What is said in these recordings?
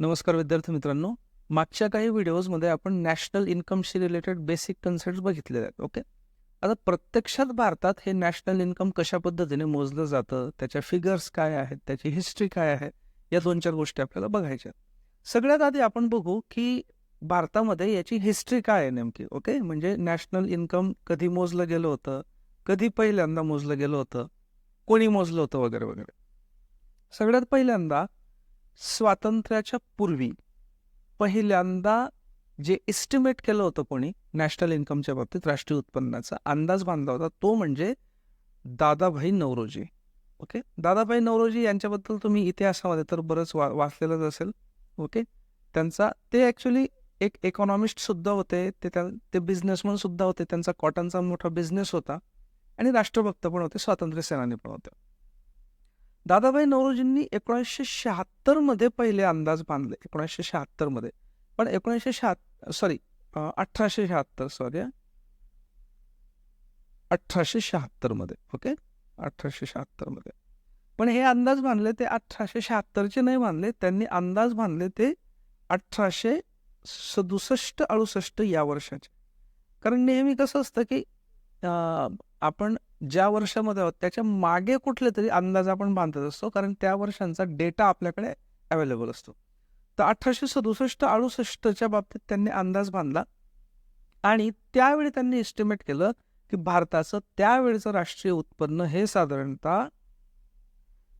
नमस्कार विद्यार्थी मित्रांनो. मागच्या काही व्हिडिओजमध्ये आपण नॅशनल इन्कमशी रिलेटेड बेसिक कन्सेप्ट बघितलेले आहेत ओके? आता प्रत्यक्षात भारतात हे नॅशनल इन्कम कशा पद्धतीने मोजलं जातं त्याच्या फिगर्स काय आहेत त्याची हिस्ट्री काय आहे या दोन चार गोष्टी आपल्याला बघायच्या सगळ्यात आधी आपण बघू की भारतामध्ये याची हिस्ट्री काय आहे नेमकी ओके? म्हणजे नॅशनल इन्कम कधी मोजलं गेलं होतं कधी पहिल्यांदा मोजलं गेलं होतं कोणी मोजलं होतं वगैरे वगैरे. सगळ्यात पहिल्यांदा स्वातंत्र्याच्या पूर्वी पहिल्यांदा जे एस्टिमेट केलं होतं कोणी नॅशनल इन्कमच्या बाबतीत राष्ट्रीय उत्पन्नाचा अंदाज बांधला होता तो म्हणजे दादाभाई नवरोजी. ओके दादाभाई नवरोजी यांच्याबद्दल तुम्ही इतिहासामध्ये तर बरंच वा वाचलेलंच असेल. ओके त्यांचा ते ॲक्च्युली एक इकॉनॉमिस्ट सुद्धा होते ते त्या ते बिझनेसमन सुद्धा होते त्यांचा कॉटनचा मोठा बिझनेस होता. आणि राष्ट्रभक्त पण होते स्वातंत्र्य सेनानी पण होते दादाभाई नवरोजींनी एकोणीसशे शहात्तरमध्ये पहिले अंदाज बांधले. एकोणीसशे शहात्तरमध्ये पण एकोणीसशे शहात्तर सॉरी अठराशे शहात्तर सॉरी अठराशे शहात्तरमध्ये ओके अठराशे शहात्तरमध्ये पण हे अंदाज बांधले ते अठराशे शहात्तरचे नाही बांधले. त्यांनी अंदाज बांधले ते अठराशे सदुसष्ट अडुसष्ट या वर्षाचे. कारण नेहमी कसं असतं की आपण ज्या वर्षामध्ये आहोत त्याच्यामागे कुठले तरी अंदाज आपण बांधत असतो कारण त्या वर्षांचा डेटा आपल्याकडे अवेलेबल असतो. तर अठराशे सदुसष्ट अडुसष्टच्या बाबतीत त्यांनी अंदाज बांधला आणि त्यावेळी त्यांनी एस्टिमेट केलं की भारताचं त्यावेळचं राष्ट्रीय उत्पन्न हे साधारणतः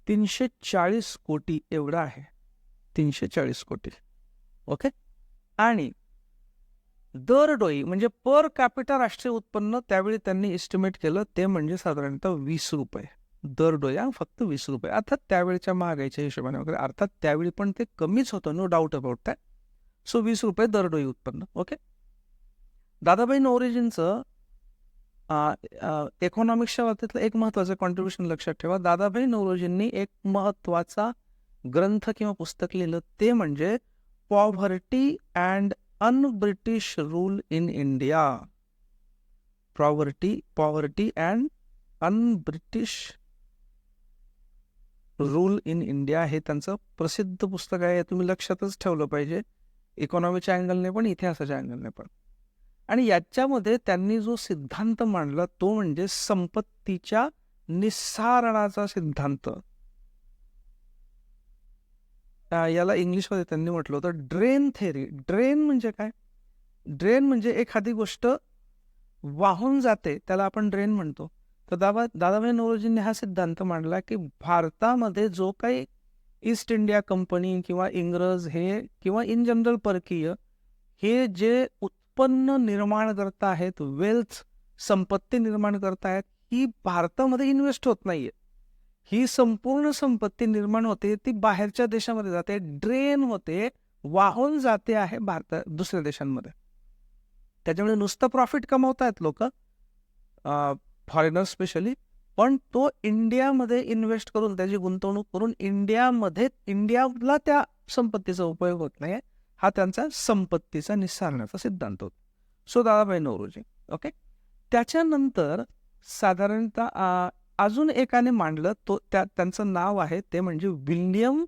तीनशे चाळीस कोटी एवढं आहे. तीनशे चाळीस कोटी. ओके? आणि दरडोई म्हणजे पर कॅपिटा राष्ट्रीय उत्पन्न त्यावेळी त्यांनी एस्टिमेट केलं ते म्हणजे साधारणतः वीस रुपये. दरडोई हा फक्त वीस रुपये. अर्थात त्यावेळच्या महागाईच्या हिशोबाने वगैरे अर्थात त्यावेळी पण ते कमीच होतं no doubt about that so वीस रुपये दरडोई उत्पन्न ओके दादाबाई नवरेजींचं इकॉनॉमिक्सच्या बाबतीतलं एक महत्त्वाचं कॉन्ट्रीब्युशन लक्षात ठेवा. दादाभाई नवरोजींनी एक महत्त्वाचा ग्रंथ किंवा पुस्तक लिहिलं ते म्हणजे poverty and un British rule in India poverty poverty and un British rule in India हे त्यांचं प्रसिद्ध पुस्तक आहे. तुम्ही लक्षातच ठेवलं पाहिजे. इकॉनॉमीच्या अँगलने पण इतिहासाच्या अँगलने पण. आणि याच्यामध्ये त्यांनी जो सिद्धांत मांडला तो म्हणजे संपत्तीच्या निस्सारणाचा सिद्धांत. याला इंग्लिशमध्ये त्यांनी म्हटलं होतं ड्रेन थेरी. ड्रेन म्हणजे काय? ड्रेन म्हणजे एखादी गोष्ट वाहून जाते त्याला आपण ड्रेन म्हणतो. तर दादा दादाभाई नवरोजींनी हा सिद्धांत मांडला की भारतामध्ये जो काही ईस्ट इंडिया कंपनी किंवा इंग्रज हे किंवा इन जनरल परकीय हे जे उत्पन्न निर्माण करत आहेत वेल्थ संपत्ती निर्माण करत आहेत ही भारतामध्ये इन्व्हेस्ट होत नाहीये. ही संपूर्ण संपत्ती निर्माण होते ती बाहेरच्या देशामध्ये जाते ड्रेन होते वाहून जाते आहे भारत दुसऱ्या देशांमध्ये. त्याच्यामुळे नुसतं प्रॉफिट कमवतायत लोक फॉरेनर स्पेशली पण तो इंडियामध्ये इन्व्हेस्ट करून त्याची गुंतवणूक करून इंडियामध्ये इंडियाला त्या संपत्तीचा उपयोग होत नाही हा त्यांचा संपत्तीचा निस्सारण्याचा सिद्धांत होता. So Dadabhai Naoroji okay? त्याच्यानंतर साधारणतः अजून एकाने मांडलं तो त्या त्यांचं नाव आहे ते म्हणजे विल्यम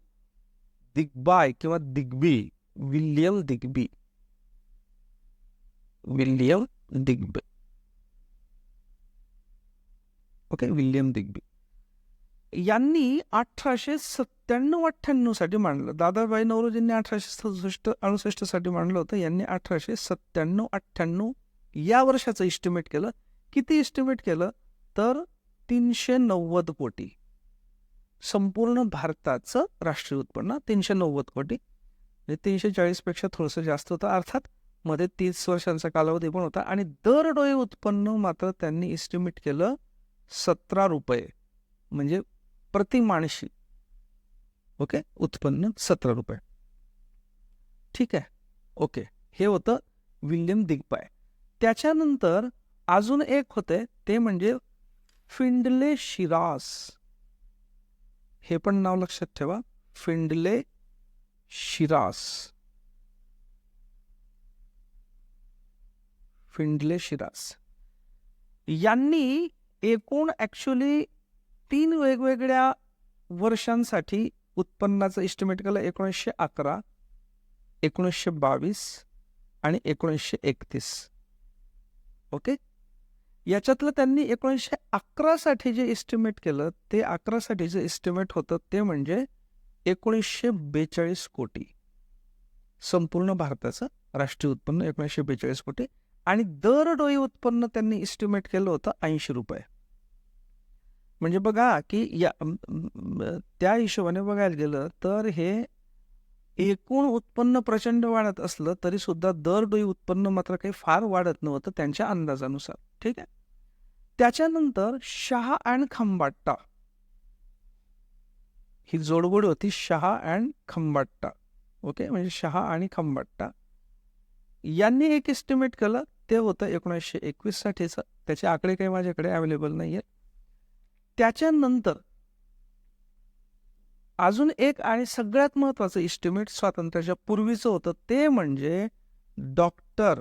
दिग्बाय किंवा Digby William Digby. William Digby. Okay William Digby. यांनी अठराशे सत्त्याण्णव अठ्ठ्याण्णवसाठी मांडलं. दादाबाई नवरोजींनी अठराशे सदुसष्ट अडुसष्टसाठी मांडलं होतं. यांनी अठराशे सत्त्याण्णव अठ्ठ्याण्णव या वर्षाचं इस्टिमेट केलं. किती इस्टिमेट केलं? तर तीनशे नव्वद कोटी. संपूर्ण भारताचं राष्ट्रीय उत्पन्न तीनशे नव्वद कोटी. म्हणजे तीनशे चाळीसपेक्षा थोडंसं जास्त होतं. अर्थात मध्ये तीस वर्षांचा कालावधी पण होता आणि दरडोई उत्पन्न मात्र त्यांनी इस्टिमेट केलं सतरा रुपये. म्हणजे प्रति माणशी. ओके? उत्पन्न सतरा रुपये. ठीक आहे. ओके. हे होतं विल्यम दिग्बाय. त्याच्यानंतर अजून एक होते. ते म्हणजे फिंडले शिरास हे पण नाव लक्षात ठेवा. फिंडले शिरास फिंडले शिरास यांनी एकूण ॲक्च्युली तीन वेगवेगळ्या वर्षांसाठी उत्पन्नाचं इस्टिमेट केलं. एकोणीसशे अकरा एकोणीसशे बावीस आणि एकोणीसशे एकतीस. ओके याच्यातलं त्यांनी एकोणीसशे अकरासाठी जे एस्टिमेट केलं ते अकरासाठी जे एस्टिमेट होतं ते म्हणजे एकोणीसशे बेचाळीस कोटी. संपूर्ण भारताचं राष्ट्रीय उत्पन्न एकोणीसशे बेचाळीस कोटी आणि दर डोई उत्पन्न त्यांनी एस्टिमेट केलं होतं ऐंशी रुपये. म्हणजे बघा की या त्या हिशोबाने बघायला गेलं तर हे एकूण उत्पन्न प्रचंड वाढत असलं तरी सुद्धा दर डोई उत्पन्न मात्र काही फार वाढत नव्हतं त्यांच्या अंदाजानुसार. ठीक आहे? त्याच्यानंतर शहा अँड खंबाट्टा. ही जोडगोड होती शहा अँड खंबाट्टा. ओके? म्हणजे शहा आणि खंबाट्टा. यांनी एक एस्टिमेट केलं ते होतं एकोणीसशे एकवीस साठीचं. त्याचे आकडे काही माझ्याकडे अवेलेबल नाही आहेत त्याच्यानंतर अजून एक आणि सगळ्यात महत्वाचं इस्टिमेट स्वातंत्र्याच्या पूर्वीचं होतं ते म्हणजे doctor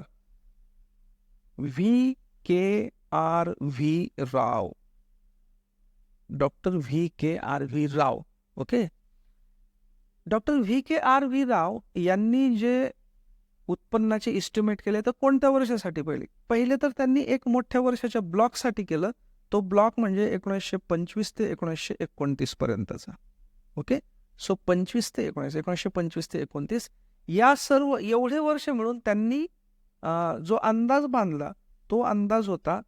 V K R V Rao. Doctor V K R V Rao. Okay? Doctor V K R V Rao यांनी जे उत्पन्नाचे इस्टिमेट केले तर कोणत्या वर्षासाठी पहिले? पहिले तर त्यांनी एक मोठ्या वर्षाच्या ब्लॉकसाठी केलं. तो ब्लॉक म्हणजे एकोणीसशे पंचवीस ते एकोणीसशे एकोणतीस पर्यंतचा. ओके? सो पंचवीस ते एकोणीस एकोणीसशे पंचवीस ते एकोणतीस. या सर्व एवढे वर्ष मिळून त्यांनी जो अंदाज बांधला तो अंदाज होता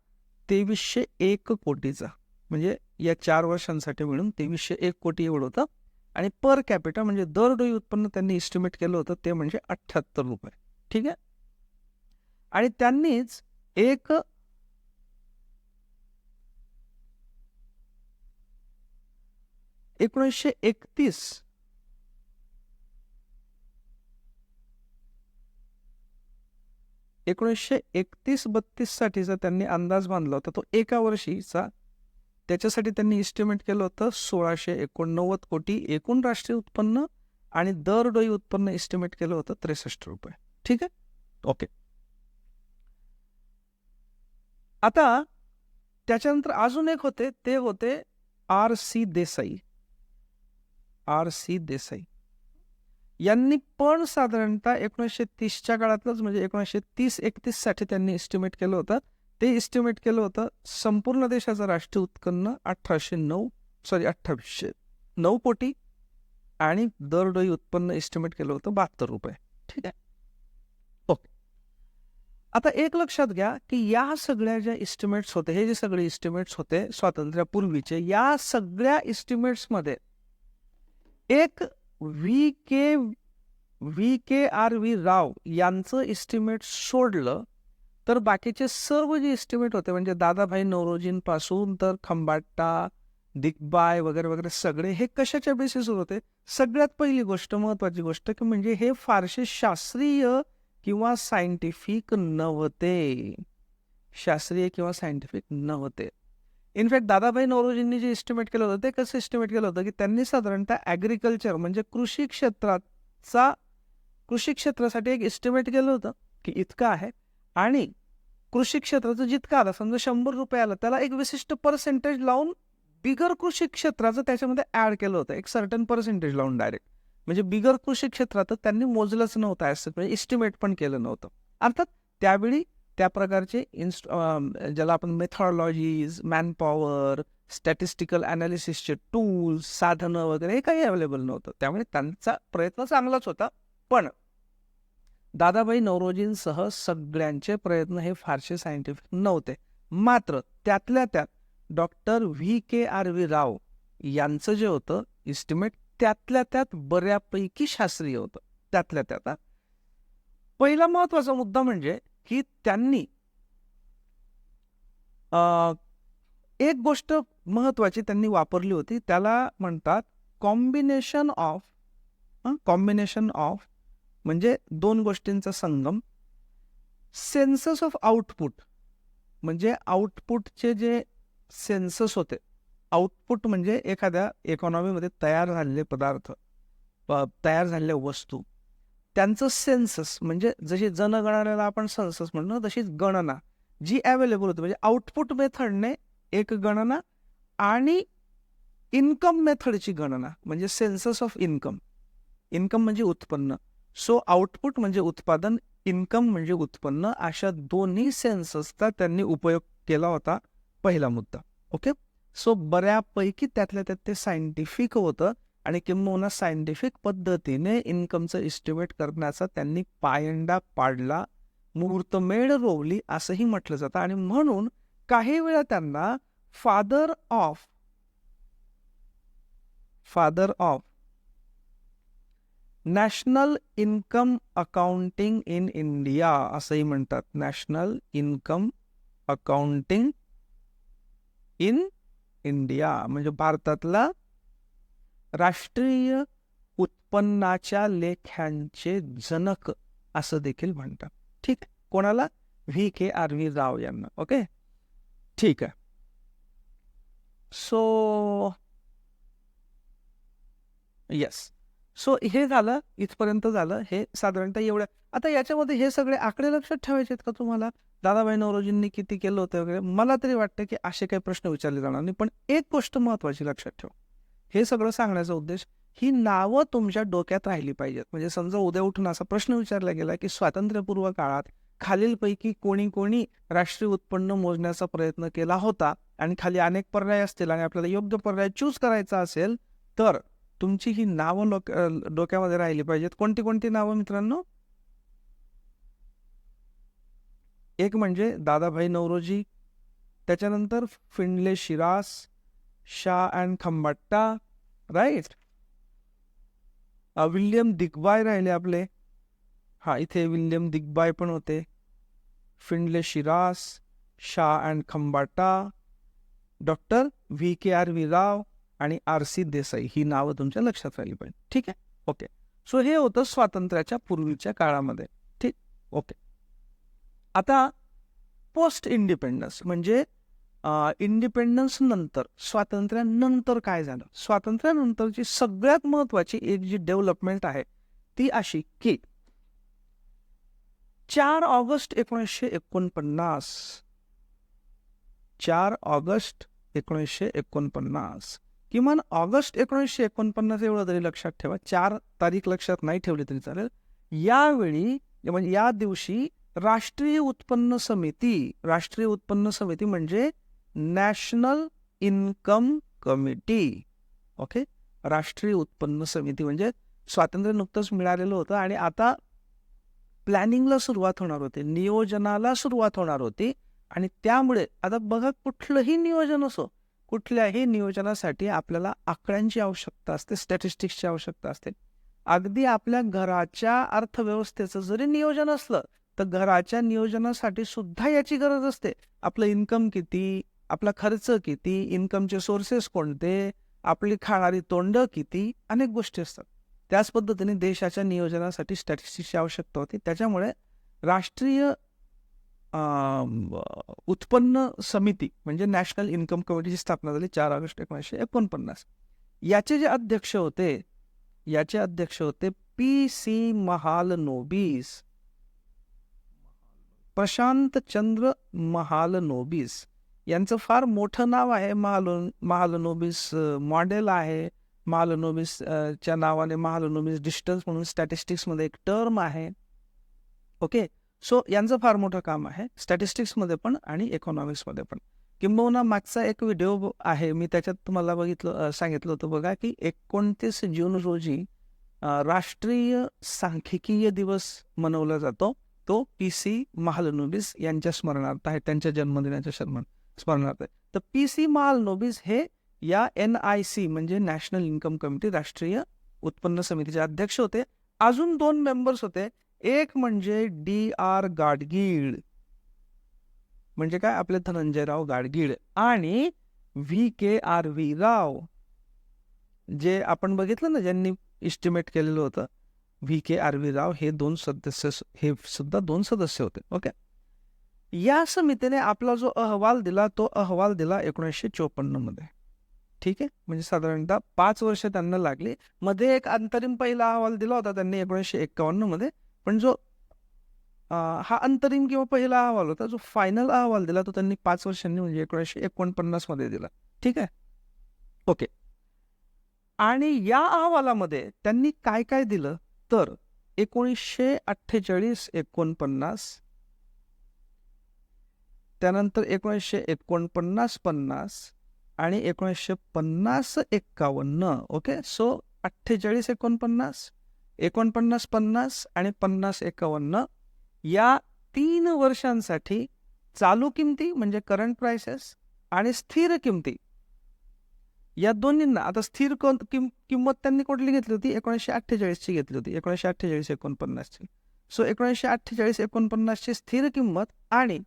तेवीसशे एक कोटीचा. म्हणजे या चार वर्षांसाठी मिळून तेवीसशे एक कोटी एवढं होतं. आणि पर कॅपिटा म्हणजे दर डोई उत्पन्न त्यांनी इस्टिमेट केलं होतं ते म्हणजे अठ्ठ्याहत्तर रुपये. ठीक आहे? आणि त्यांनीच एक एकोणीसशे एकतीस एकोणीसशे एकतीस बत्तीससाठीचा त्यांनी अंदाज बांधला होता. तो एका वर्षीचा. त्याच्यासाठी त्यांनी इस्टिमेट केलं होतं सोळाशे एकोणनव्वद कोटी. एकूण राष्ट्रीय उत्पन्न आणि दर डोई उत्पन्न इस्टिमेट केलं होतं त्रेसष्ट रुपये. ठीक आहे? ओके. आता त्याच्यानंतर अजून एक होते. ते होते R C Desai. R C Desai. यांनी पण साधारणतः एकोणीसशे तीसच्या काळातलंच म्हणजे एकोणीसशे तीस एकतीससाठी त्यांनी इस्टिमेट केलं होतं. ते इस्टिमेट केलं होतं संपूर्ण देशाचं राष्ट्रीय उत्पन्न अठराशे नऊ सॉरी अठ्ठावीसशे नऊ कोटी आणि दरडोई उत्पन्न इस्टिमेट केलं होतं बहात्तर रुपये. ठीक आहे? ओके. आता एक लक्षात घ्या की या सगळ्या ज्या इस्टिमेट्स होते हे जे सगळे इस्टिमेट्स होते स्वातंत्र्यापूर्वीचे या सगळ्या इस्टिमेट्समध्ये एक V K V K R V Rao यांचं इस्टिमेट सोडलं तर बाकीचे सर्व जे इस्टिमेट होते म्हणजे दादाभाई नवरोजींपासून तर खंबाट्टा दिग्बाय वगैरे वगैरे सगळे हे कशाच्या बेसिसवर होते? सगळ्यात पहिली गोष्ट महत्वाची गोष्ट की म्हणजे हे फारसे शास्त्रीय किंवा सायंटिफिक नव्हते. शास्त्रीय किंवा सायंटिफिक नव्हते. इनफॅक्ट दादाभाई नवरोजींनी जे इस्टिमेट केलं होतं ते कसं इस्टिमेट केलं होतं की त्यांनी साधारणतः ॲग्रिकल्चर म्हणजे कृषी क्षेत्राचा कृषी क्षेत्रासाठी एक इस्टिमेट केलं होतं की इतकं आहे. आणि कृषी क्षेत्राचं जितकं आलं समजा शंभर रुपये आलं त्याला एक विशिष्ट पर्सेंटेज लावून बिगर कृषी क्षेत्राचं त्याच्यामध्ये ॲड केलं होतं. एक सर्टन पर्सेंटेज लावून डायरेक्ट म्हणजे बिगर कृषी क्षेत्रात त्यांनी मोजलंच नव्हतं असं म्हणजे इस्टिमेट पण केलं नव्हतं. अर्थात त्यावेळी त्या प्रकारचे इन्स्ट ज्याला आपण मेथॉडॉलॉजीज मॅनपॉवर स्टॅटिस्टिकल अनालिसिसचे टूल्स साधनं वगैरे हे काही अवेलेबल नव्हतं. त्यामुळे त्यांचा प्रयत्न चांगलाच होता. पण दादाबाई नवरोजींसह सगळ्यांचे प्रयत्न हे फारसे सायंटिफिक नव्हते. मात्र त्यातल्या त्यात doctor V K R V Rao यांचं जे होतं इस्टिमेट त्यातल्या त्यात बऱ्यापैकी शास्त्रीय होतं. त्यातल्या त्यात पहिला महत्त्वाचा मुद्दा म्हणजे की त्यांनी एक गोष्ट महत्वाची त्यांनी वापरली होती. त्याला म्हणतात कॉम्बिनेशन ऑफ कॉम्बिनेशन ऑफ म्हणजे दोन गोष्टींचा संगम. सेन्सस ऑफ आउटपुट म्हणजे आउटपुटचे जे सेन्सस होते. आउटपुट म्हणजे एखाद्या इकॉनॉमीमध्ये तयार झालेले पदार्थ तयार झालेल्या वस्तू. त्यांचं सेन्सस म्हणजे जशी जनगणनेला आपण सेन्सस म्हणतो तशीच गणना जी अवेलेबल होती. म्हणजे आउटपुट मेथडने एक गणना आणि इन्कम मेथडची गणना म्हणजे सेन्सस ऑफ इन्कम इन्कम म्हणजे उत्पन्न. सो आउटपुट म्हणजे उत्पादन इन्कम म्हणजे उत्पन्न अशा दोन्ही सेन्ससचा त्यांनी उपयोग केला होता पहिला मुद्दा. ओके सो बऱ्यापैकी त्यातल्या त्यात ते सायंटिफिक होतं. आणि किंबहुना सायंटिफिक पद्धतीने इन्कमचं इस्टिमेट करण्याचा त्यांनी पायंडा पाडला. मुहूर्तमेढ रोवली असंही म्हटलं जातं. आणि म्हणून काही वेळा त्यांना father of father of national income accounting in India असंही म्हणतात. National income accounting in India म्हणजे भारतातला राष्ट्रीय उत्पन्नाच्या लेख्यांचे जनक असं देखील म्हणतात. ठीक? कोणाला? V. K. R. V. Rao यांना. ओके? ठीक आहे. सो येस सो हे झालं इथपर्यंत झालं. हे साधारणतः एवढं. आता याच्यामध्ये हे सगळे आकडे लक्षात ठेवायचे आहेत का तुम्हाला? दादाबाई नवरोजींनी किती केलं होतं वगैरे? मला तरी वाटतं की असे काही प्रश्न विचारले जाणार नाही. पण एक गोष्ट महत्वाची लक्षात ठेवा. हे सगळं सांगण्याचा उद्देश ही नावं तुमच्या डोक्यात राहिली पाहिजेत. म्हणजे समजा उद्या उठून असा प्रश्न विचारला गेला की स्वातंत्र्यपूर्व काळात खालीलपैकी कोणी कोणी राष्ट्रीय उत्पन्न मोजण्याचा प्रयत्न केला होता आणि खाली अनेक पर्याय असतील आणि आपल्याला योग्य पर्याय चूज करायचा असेल तर तुमची ही नावं लोक डोक्यामध्ये राहिली पाहिजेत. कोणती कोणती नावं मित्रांनो? एक म्हणजे दादाभाई नवरोजी त्याच्यानंतर Findlay Shirras Shah and Khambatta right William Digby राहिले आपले. हा इथे विल्यम दिग्बाय पण होते. Findlay Shirras Shah and Khambata doctor V K R V Rao आणि आर सी देसाई ही नावं तुमच्या लक्षात राहिली पाहिजे. ठीक आहे? ओके. सो हे होतं स्वातंत्र्याच्या पूर्वीच्या काळामध्ये. ठीक? ओके. आता पोस्ट इंडिपेंडन्स म्हणजे इंडिपेंडन्स नंतर स्वातंत्र्यानंतर काय झालं? स्वातंत्र्यानंतरची सगळ्यात महत्वाची एक जी डेव्हलपमेंट आहे ती अशी की चार ऑगस्ट एकोणीसशे एकोणपन्नास चार ऑगस्ट एकोणीसशे एकोणपन्नास किमान ऑगस्ट एकोणीसशे एकोणपन्नास एवढं तरी लक्षात ठेवा चार तारीख लक्षात नाही ठेवली तरी चालेल. यावेळी म्हणजे या दिवशी राष्ट्रीय उत्पन्न समिती राष्ट्रीय उत्पन्न समिती म्हणजे नॅशनल इन्कम कमिटी. ओके? राष्ट्रीय उत्पन्न समिती म्हणजे स्वातंत्र्य नुकतंच मिळालेलं होतं आणि आता प्लॅनिंगला सुरुवात होणार होती नियोजनाला सुरुवात होणार होती आणि त्यामुळे आता बघा कुठलंही नियोजन असो कुठल्याही नियोजनासाठी आपल्याला आकड्यांची आवश्यकता असते स्टॅटिस्टिक्सची आवश्यकता असते. अगदी आपल्या घराच्या अर्थव्यवस्थेचं जरी नियोजन असलं तर घराच्या नियोजनासाठी सुद्धा याची गरज असते. आपलं इन्कम किती आपला खर्च किती इन्कमचे सोर्सेस कोणते आपली खाणारी तोंड किती अनेक गोष्टी असतात. त्याच पद्धतीने देशाच्या नियोजनासाठी स्टॅटिस्टिक्सची आवश्यकता होती. त्याच्यामुळे राष्ट्रीय उत्पन्न समिती म्हणजे नॅशनल इन्कम कमिटीची स्थापना झाली चार ऑगस्ट एकोणीसशे एकोणपन्नास. याचे जे अध्यक्ष होते याचे अध्यक्ष होते पी सी महालनोबीस. प्रशांत चंद्र महालनोबीस. यांचं फार मोठं नाव आहे महालो महालनोबिस मॉडेल आहे. महालनोबिस च्या नावाने महालनोबिस डिस्टन्स म्हणून स्टॅटिस्टिक्समध्ये एक टर्म आहे. ओके? सो यांचं फार मोठं काम आहे. स्टॅटिस्टिक्समध्ये पण आणि इकॉनॉमिक्समध्ये पण. किंबहुना मागचा एक व्हिडिओ आहे. मी त्याच्यात तुम्हाला बघितलं सांगितलं होतं बघा की एकोणतीस जून रोजी राष्ट्रीय सांख्यिकीय दिवस मनवला जातो. तो पी सी महालनोबिस यांच्या स्मरणार्थ आहे. त्यांच्या जन्मदिनाच्या शर्मन स्मरणार्थ आहे. तर पी सी माल नोबिस हे या एन आय सी म्हणजे नॅशनल इन्कम कमिटी राष्ट्रीय उत्पन्न समितीचे अध्यक्ष होते. अजून दोन मेंबर्स होते. एक म्हणजे डी आर गाडगीळ. म्हणजे काय? आपले धनंजयराव गाडगीळ आणि V K R V Rao. जे आपण बघितलं ना ज्यांनी इस्टिमेट केलेलं होतं. V K R V Rao हे दोन सदस्य हे सुद्धा दोन सदस्य होते. ओके या समितीने आपला जो अहवाल दिला तो अहवाल दिला एकोणीसशे चोपन्नमध्ये ठीक आहे? म्हणजे साधारणतः पाच वर्ष त्यांना लागली. मध्ये एक अंतरिम पहिला अहवाल दिला होता त्यांनी एकोणीसशे एक्कावन्नमध्ये पण जो हा अंतरिम किंवा पहिला अहवाल होता जो फायनल अहवाल दिला तो त्यांनी पाच वर्षांनी म्हणजे एकोणीसशे एकोणपन्नासमध्ये दिला. ठीक आहे? ओके. आणि या अहवालामध्ये त्यांनी काय काय दिलं? तर एकोणीसशे अठ्ठेचाळीस एकोणपन्नास त्यानंतर एकोणीसशे एकोणपन्नास पन्नास आणि एकोणीसशे पन्नास एक्कावन्न. ओके सो अठ्ठेचाळीस एकोणपन्नास एकोणपन्नास पन्नास आणि पन्नास एकावन्न या तीन वर्षांसाठी चालू किमती म्हणजे करंट प्राइसेस आणि स्थिर किमती. या दोन्हींना आता स्थिर कोण किम किंमत त्यांनी कुठली घेतली होती? एकोणीसशे अठ्ठेचाळीसची घेतली होती. एकोणीसशे अठ्ठेचाळीस एकोणपन्नासची सो एकोणीसशे अठ्ठेचाळीस एकोणपन्नासची स्थिर किंमत आणि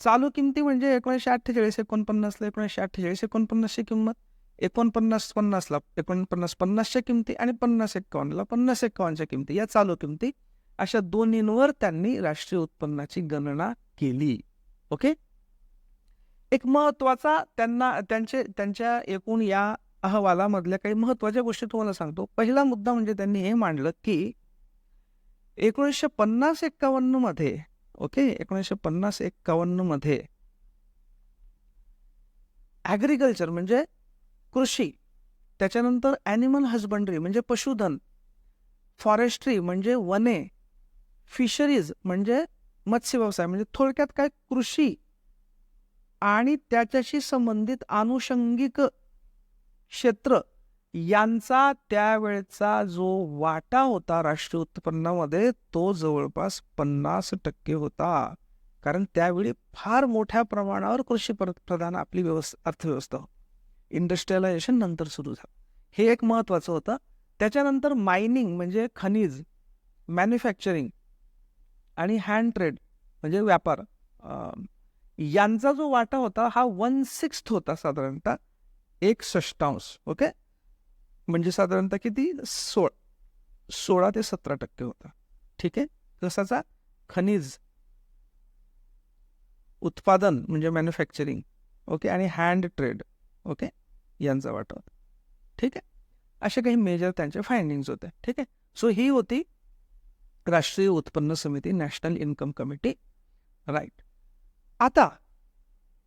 चालू किमती म्हणजे एकोणीसशे अठ्ठेचाळीस एकोणपन्नासला एकोणीसशे अठ्ठेचाळीस एकोणपन्नासची किंमत एकोणपन्नास पन्नासला एकोणपन्नास पन्नासच्या किमती आणि पन्नास एक्कावन्नला पन्नास एक्कावन्नच्या किमती. या चालू किमती अशा दोन्हींवर त्यांनी राष्ट्रीय उत्पन्नाची गणना केली. ओके? एक महत्त्वाचा त्यांना त्यांचे त्यांच्या एकूण या अहवालामधल्या काही महत्त्वाच्या गोष्टी तुम्हाला सांगतो. पहिला मुद्दा म्हणजे त्यांनी हे मांडलं की एकोणीसशे पन्नास एक्कावन्नमध्ये ओके? एकोणीसशे पन्नास एक्कावन्नमध्ये ॲग्रिकल्चर म्हणजे कृषी त्याच्यानंतर ॲनिमल हजबंड्री म्हणजे पशुधन फॉरेस्ट्री म्हणजे वने फिशरीज म्हणजे मत्स्य व्यवसाय म्हणजे थोडक्यात काय? कृषी आणि त्याच्याशी संबंधित आनुषंगिक क्षेत्र यांचा त्यावेळचा जो वाटा होता राष्ट्रीय उत्पन्नामध्ये तो जवळपास पन्नास टक्के होता. कारण त्यावेळी फार मोठ्या प्रमाणावर कृषी प्रधान आपली व्यवस्था अर्थव्यवस्था. इंडस्ट्रियलायझेशन नंतर सुरू झालं. हे एक महत्त्वाचं होतं. त्याच्यानंतर मायनिंग म्हणजे खनिज मॅन्युफॅक्चरिंग आणि हँड ट्रेड म्हणजे व्यापार. यांचा जो वाटा होता हा वन सिक्स्थ होता साधारणतः. एक षष्टांश ओके म्हणजे साधारणतः किती? सोळ. सोळा ते सतरा टक्के होता. ठीक आहे? कसाचा खनिज. उत्पादन म्हणजे मॅन्युफॅक्चरिंग ओके आणि हँड ट्रेड ओके यांचा वाटा ठीक आहे? असे काही मेजर त्यांचे फायंडिंग्स होते ठीक आहे? सो ही होती राष्ट्रीय उत्पन्न समिती नॅशनल इन्कम कमिटी राईट आता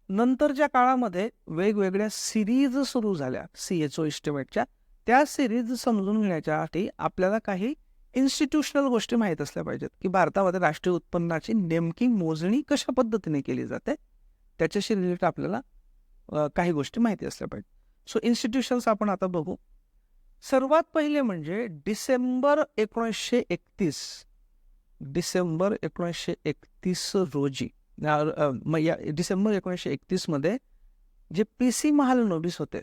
नंतरच्या काळामध्ये वेगवेगळ्या सिरीज सुरू झाल्या. सी एच ओ इस्टिमेटच्या त्या सिरीज समजून घेण्याच्यासाठी आपल्याला काही इन्स्टिट्यूशनल गोष्टी माहीत असल्या पाहिजेत की भारतामध्ये राष्ट्रीय उत्पन्नाची नेमकी मोजणी कशा पद्धतीने केली जाते त्याच्याशी रिलेटेड आपल्याला काही गोष्टी माहिती असल्या पाहिजेत. सो इन्स्टिट्यूशन्स आपण आता बघू. सर्वात पहिले म्हणजे डिसेंबर एकोणीसशे एकतीस डिसेंबर एकोणीसशे एकतीस रोजी डिसेंबर एकोणीसशे एकतीसमध्ये जे पी सी महालनोबिस होते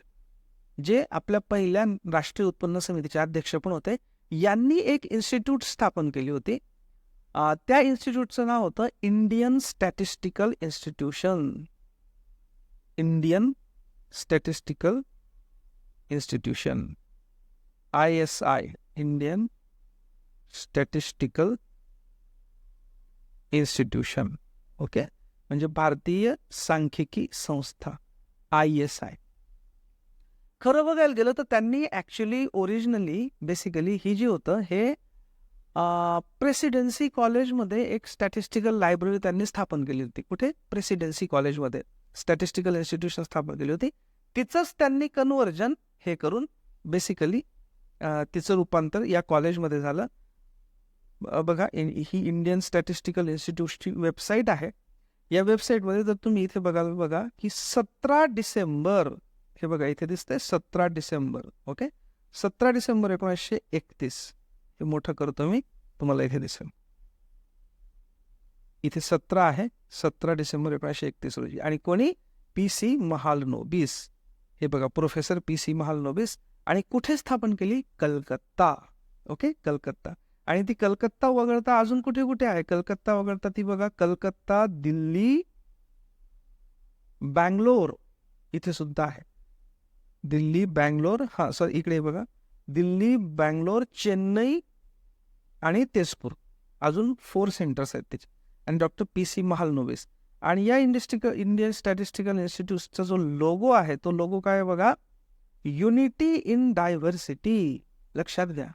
जे आपल्या पहिल्या राष्ट्रीय उत्पन्न समितीचे अध्यक्ष पण होते यांनी एक इन्स्टिट्यूट स्थापन केली होती. त्या इन्स्टिट्यूटचं नाव होतं Indian statistical institution. Indian statistical institution. I S I Indian statistical institution. Okay? म्हणजे भारतीय सांख्यिकी संस्था आय एस आय. खरं बघायला गेलं तर त्यांनी ॲक्च्युली ओरिजिनली बेसिकली ही जी होतं हे प्रेसिडेन्सी कॉलेजमध्ये एक स्टॅटिस्टिकल लायब्ररी त्यांनी स्थापन केली होती. कुठे? प्रेसिडेन्सी कॉलेजमध्ये स्टॅटिस्टिकल इन्स्टिट्यूशन स्थापन केली होती. तिचंच त्यांनी कन्वर्जन हे करून बेसिकली तिचं रूपांतर या कॉलेजमध्ये झालं. बघा इन- ही इंडियन स्टॅटिस्टिकल इन्स्टिट्यूटची वेबसाईट आहे. या वेबसाईटमध्ये जर तुम्ही इथे बघाल बघा की सतरा डिसेंबर हे बघा इथे दिसतंय सतरा डिसेंबर ओके? सतरा डिसेंबर एकोणीसशे एकतीस. हे मोठं करतो मी तुम्हाला इथे दिसेल. इथे सतरा आहे सतरा डिसेंबर एकोणीसशे एकतीस रोजी. आणि कोणी? P C Mahalanobis. हे बघा प्रोफेसर पी सी महालनोबिस. आणि कुठे स्थापन केली? कलकत्ता ओके? कलकत्ता. आणि ती कलकत्ता वगळता अजून कुठे कुठे आहे? कलकत्ता वगळता ती बघा कलकत्ता दिल्ली बँगलोर इथे सुद्धा आहे. दिल्ली बँगलोर हां सर इकडे बघा. दिल्ली बँगलोर चेन्नई आणि तेजपूर. अजून फोर सेंटर्स आहेत त्याचे. आणि डॉक्टर पी सी महालनोबिस. आणि या इंडस्ट्रिकल इंडियन स्टॅटिस्टिकल इन्स्टिट्यूटचा जो लोगो आहे तो लोगो काय बघा? युनिटी इन डायव्हर्सिटी लक्षात घ्या.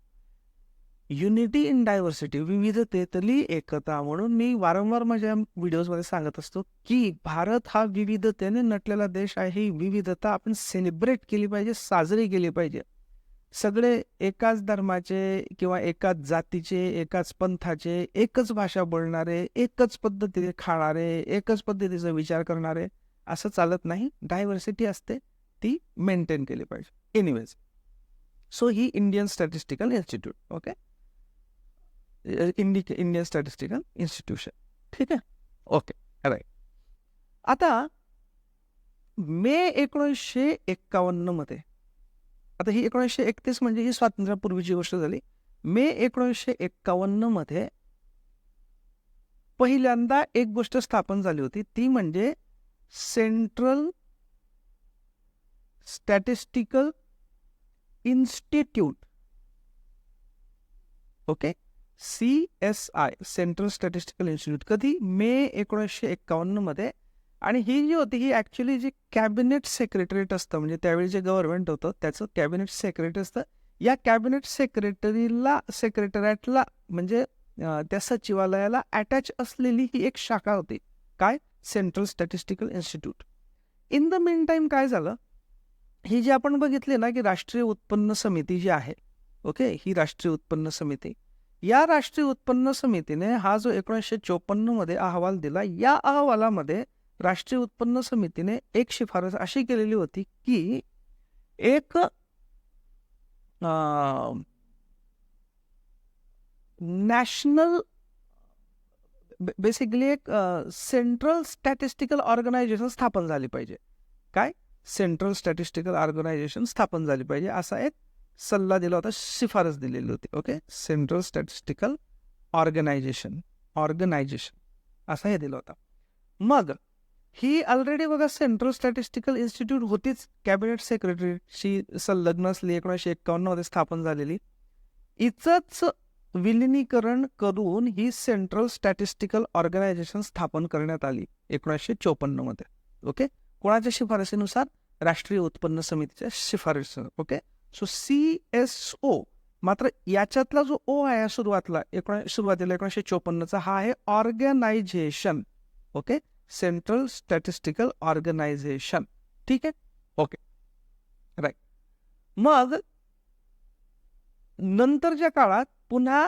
युनिटी इन डायव्हर्सिटी विविधतेतली एकता म्हणून मी वारंवार माझ्या व्हिडिओजमध्ये सांगत असतो की भारत हा विविधतेने नटलेला देश आहे. ही विविधता आपण सेलिब्रेट केली पाहिजे साजरी केली पाहिजे. सगळे एकाच धर्माचे किंवा एकाच जातीचे एकाच पंथाचे एकच भाषा बोलणारे एकच पद्धतीने खाणारे एकच पद्धतीचा विचार करणारे असं चालत नाही. डायव्हर्सिटी असते ती मेंटेन केली पाहिजे. एनिवेज सो ही इंडियन स्टॅटिस्टिकल इन्स्टिट्यूट ओके इंडिके इंडियन स्टॅटिस्टिकल इन्स्टिट्यूशन ठीक आहे ओके राईट आता मे एकोणीसशे एक्कावन्नमध्ये आता ही एकोणीसशे एकतीस म्हणजे ही स्वातंत्र्यापूर्वीची गोष्ट झाली मे एकोणीसशे एक्कावन्नमध्ये पहिल्यांदा एक गोष्ट स्थापन झाली होती ती म्हणजे central statistical institute okay C S I central statistical institute कधी मे एकोणीसशे एक्कावन्नमध्ये आणि ही जी होती ही ॲक्च्युली जी कॅबिनेट सेक्रेटरीट असतं म्हणजे त्यावेळी जे गव्हर्नमेंट होतं त्याचं कॅबिनेट सेक्रेटरी असतं. या कॅबिनेट सेक्रेटरीला सेक्रेटरीटला म्हणजे त्या सचिवालयाला अटॅच असलेली ही एक शाखा होती. काय? Central statistical institute in the meantime काय झालं? ही जी आपण बघितली ना की राष्ट्रीय उत्पन्न समिती जी आहे ओके ही राष्ट्रीय उत्पन्न समिती. या राष्ट्रीय उत्पन्न समितीने हा जो एकोणीसशे चोपन्नमध्ये अहवाल दिला या अहवालामध्ये राष्ट्रीय उत्पन्न समितीने एक शिफारस अशी केलेली होती की एक नॅशनल बेसिकली एक सेंट्रल स्टॅटिस्टिकल ऑर्गनायझेशन स्थापन झाली पाहिजे. काय? सेंट्रल स्टॅटिस्टिकल ऑर्गनायझेशन स्थापन झाली पाहिजे असा एक सल्ला दिला होता शिफारस दिलेली होती. Okay central statistical organisation organisation असा हे दिला होता. मग ही ऑलरेडी बघा सेंट्रल स्टॅटिस्टिकल इन्स्टिट्यूट होतीच. कॅबिनेट सेक्रेटरीशी संलग्न असली एकोणीसशे एक्कावन्नमध्ये स्थापन झालेली. इचंच विलिनीकरण करून ही सेंट्रल स्टॅटिस्टिकल ऑर्गनायझेशन स्थापन करण्यात आली एकोणीसशे चोपन्नमध्ये ओके कोणाच्या शिफारसीनुसार? राष्ट्रीय उत्पन्न समितीच्या शिफारस okay so C S O मात्र याच्यातला जो ओ आहे सुरुवातला एकोण सुरुवातीला एकोणीसशे चोपन्नचा हा आहे organization. Okay? Central statistical organization ठीक आहे? ओके. राईट मग नंतरच्या काळात पुन्हा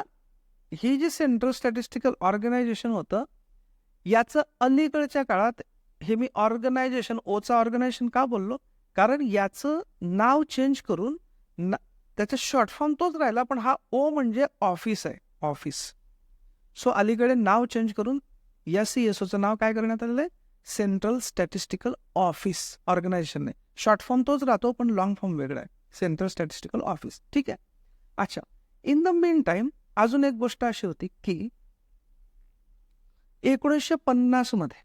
ही जी सेंट्रल स्टॅटिस्टिकल ऑर्गनायझेशन होतं याचं अलीकडच्या काळात हे मी ऑर्गनायझेशन ओचा ऑर्गनायझेशन का बोललो? कारण याचं नाव चेंज करून ना त्याचा शॉर्ट फॉर्म तोच राहिला पण हा ओ म्हणजे ऑफिस आहे ऑफिस सो अलीकडे नाव चेंज करून या सी एस ओचं नाव काय करण्यात आलेलं आहे? सेंट्रल स्टॅटिस्टिकल ऑफिस ऑर्गनायझेशनने शॉर्ट फॉर्म तोच राहतो पण लॉंग फॉर्म वेगळा आहे. सेंट्रल स्टॅटिस्टिकल ऑफिस ठीक आहे? अच्छा. इन द मेन टाइम अजून एक गोष्ट अशी होती की एकोणीसशे पन्नासमध्ये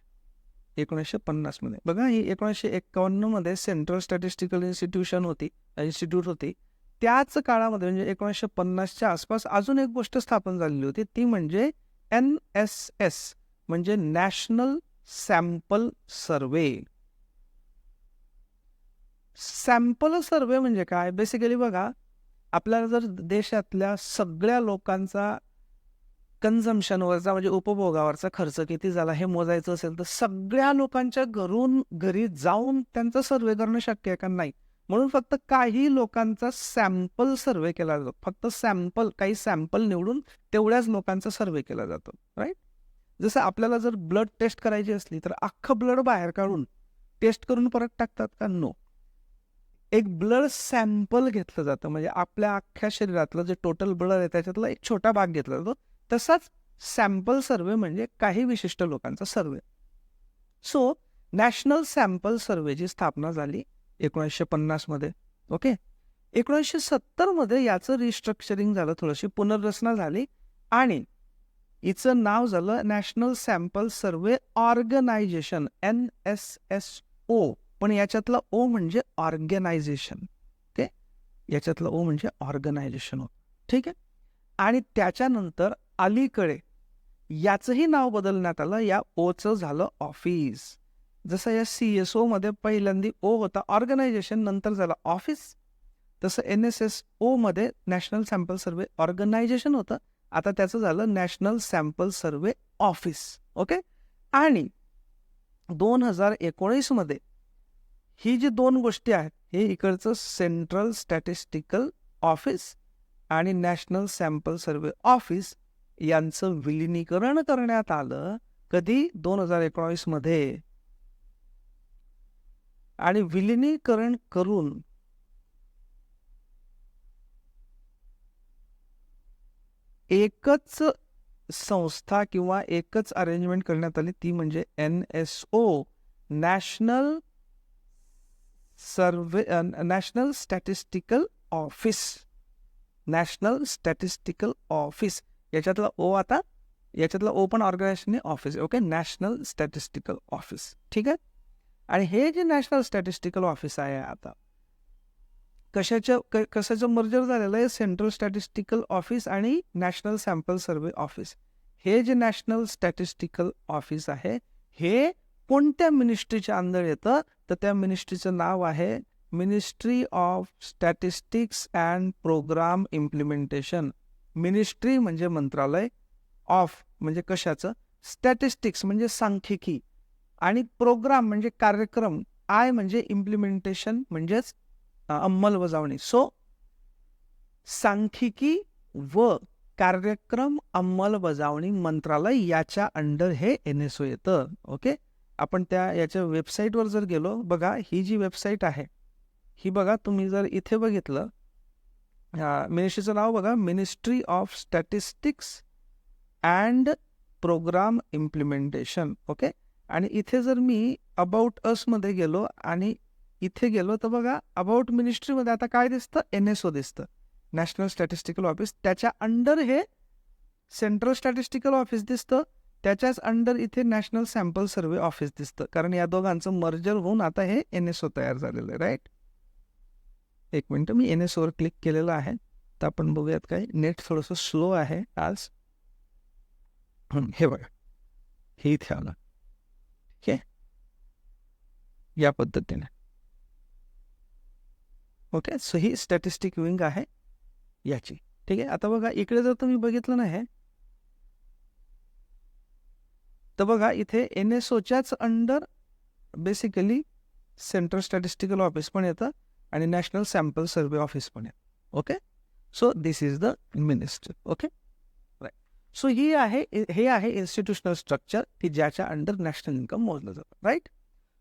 एकोणीसशे पन्नासमध्ये बघा ही एकोणीसशे एक्कावन्नमध्ये सेंट्रल स्टॅटिस्टिकल इन्स्टिट्यूशन होती इन्स्टिट्यूट होती. त्याच काळामध्ये म्हणजे एकोणीसशे पन्नासच्या आसपास अजून एक गोष्ट स्थापन झालेली होती ती म्हणजे एन एस एस म्हणजे national sample survey sample survey म्हणजे काय? बेसिकली बघा आपल्याला जर देशातल्या सगळ्या लोकांचा कन्झम्पशनवरचा म्हणजे उपभोगावरचा खर्च किती झाला हे मोजायचं असेल तर सगळ्या लोकांच्या घरून घरी जाऊन त्यांचा सर्वे करणं शक्य आहे का? नाही. म्हणून फक्त काही लोकांचा सॅम्पल सर्वे केला जातो. फक्त सॅम्पल काही सॅम्पल निवडून तेवढ्याच लोकांचा सर्वे केला जातो. राईट जसं आपल्याला जर ब्लड टेस्ट करायची असली तर अख्खं ब्लड बाहेर काढून टेस्ट करून परत टाकतात का? नो एक ब्लड सॅम्पल घेतलं जातं. म्हणजे आपल्या अख्ख्या शरीरातलं जे टोटल ब्लड आहे त्याच्यातला एक छोटा भाग घेतला जातो. तसाच सॅम्पल सर्वे म्हणजे काही विशिष्ट लोकांचा सर्वे सो नॅशनल सॅम्पल सर्वेची स्थापना झाली एकोणीसशे पन्नासमध्ये ओके एकोणीसशे सत्तरमध्ये याचं रिस्ट्रक्चरिंग झालं थोडीशी पुनर्रचना झाली आणि हिचं नाव झालं national sample survey organisation N S S O पण याच्यातला ओ म्हणजे ऑर्गनायझेशन ओके याच्यातलं ओ म्हणजे ऑर्गनायझेशन हो ठीक आहे? आणि त्याच्यानंतर अलीकडे. याचंही नाव बदलण्यात आलं. या ओचं झालं ऑफिस जसं या सी एस ओमध्ये पहिल्यांदा ओ होता ऑर्गनायझेशन नंतर झालं ऑफिस तसं एन एस एस ओमध्ये नॅशनल सॅम्पल सर्वे ऑर्गनायझेशन होतं. आता त्याचं झालं national sample survey office okay आणि दोन हजार एकोणीसमध्ये ही जी दोन गोष्टी आहेत हे इकडचं सेंट्रल स्टॅटिस्टिकल ऑफिस आणि नॅशनल सॅम्पल सर्वे ऑफिस यांचं विलिनीकरण करण्यात आलं कधी? दोन हजार एकोणावीसमध्ये. आणि विलिनीकरण करून एकच संस्था किंवा एकच अरेंजमेंट करण्यात आली. ती म्हणजे N S O national survey national statistical office national statistical office याच्यातला ओ आता याच्यातला ओ पण organisation office okay national statistical office ठीक आहे? आणि हे जे नॅशनल स्टॅटिस्टिकल ऑफिस आहे आता कशाच्या क- कशाचं मर्जर झालेलं आहे? सेंट्रल स्टॅटिस्टिकल ऑफिस आणि नॅशनल सॅम्पल सर्वे ऑफिस हे जे नॅशनल स्टॅटिस्टिकल ऑफिस आहे हे कोणत्या मिनिस्ट्रीच्या अंदर येतं? तर त्या मिनिस्ट्रीचं नाव आहे ministry of statistics and programme implementation ministry म्हणजे मंत्रालय ऑफ म्हणजे कशाचं? स्टॅटिस्टिक्स म्हणजे सांख्यिकी आणि प्रोग्राम म्हणजे कार्यक्रम आय म्हणजे इम्प्लिमेंटेशन म्हणजेच अंमलबजावणी. सो सांख्यिकी व कार्यक्रम अंमलबजावणी मंत्रालय याच्या अंडर हे एन एस ओ येतं. ओके आपण त्या याच्या वेबसाईटवर जर गेलो बघा ही जी वेबसाईट आहे ही बघा तुम्ही जर इथे बघितलं मिनिस्ट्रीचं नाव बघा. Ministry of statistics and programme implementation okay आणि इथे जर मी अबाउट असमध्ये गेलो आणि इथे गेलो तर बघा अबाउट मिनिस्ट्रीमध्ये आता काय दिसतं? एन एस ओ दिसतं. नॅशनल स्टॅटिस्टिकल ऑफिस त्याच्या अंडर हे सेंट्रल स्टॅटिस्टिकल ऑफिस दिसतं. त्याच्याच अंडर इथे नॅशनल सॅम्पल सर्वे ऑफिस दिसतं. कारण या दोघांचं मर्जर होऊन आता हे एन एस ओ तयार झालेलं आहे राईट एक मिनटं मी एन एसवर क्लिक केलेलं आहे. तर आपण बघूयात काय नेट थोडंसं स्लो आहे आज. हे बघा. हे इथे आलं. ठीक आहे या पद्धतीने. ओके सो ही स्टॅटिस्टिक विंग आहे याची. ठीक आहे आता बघा इकडे जर तुम्ही बघितलं नाही हे. तर बघा इथे N S ओच्याच under basically central statistical office पण येतं. आणि नॅशनल सॅम्पल सर्वे ऑफिस पण आहे. Okay? So this is the minister okay? Right so ही आहे हे आहे इन्स्टिट्यूशनल स्ट्रक्चर की ज्याच्या अंडर नॅशनल इन्कम मोजलं जातं. राईट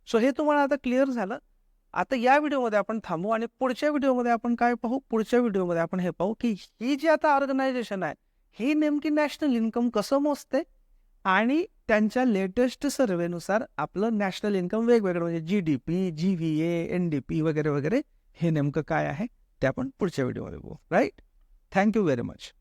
सो हे तुम्हाला आता क्लिअर झालं. आता या व्हिडिओमध्ये आपण थांबू आणि पुढच्या व्हिडिओमध्ये आपण काय पाहू? पुढच्या व्हिडिओमध्ये आपण हे पाहू की ही जी आता ऑर्गनायझेशन आहे ही नेमकी नॅशनल इन्कम कसं मोजते? आणि त्यांच्या लेटेस्ट सर्वेनुसार आपलं नॅशनल इन्कम वेगवेगळं म्हणजे G D P G V A N D P वगैरे वगैरे हे नेमकं काय आहे ते आपण पुढच्या व्हिडिओमध्ये बघू. Right thank you very much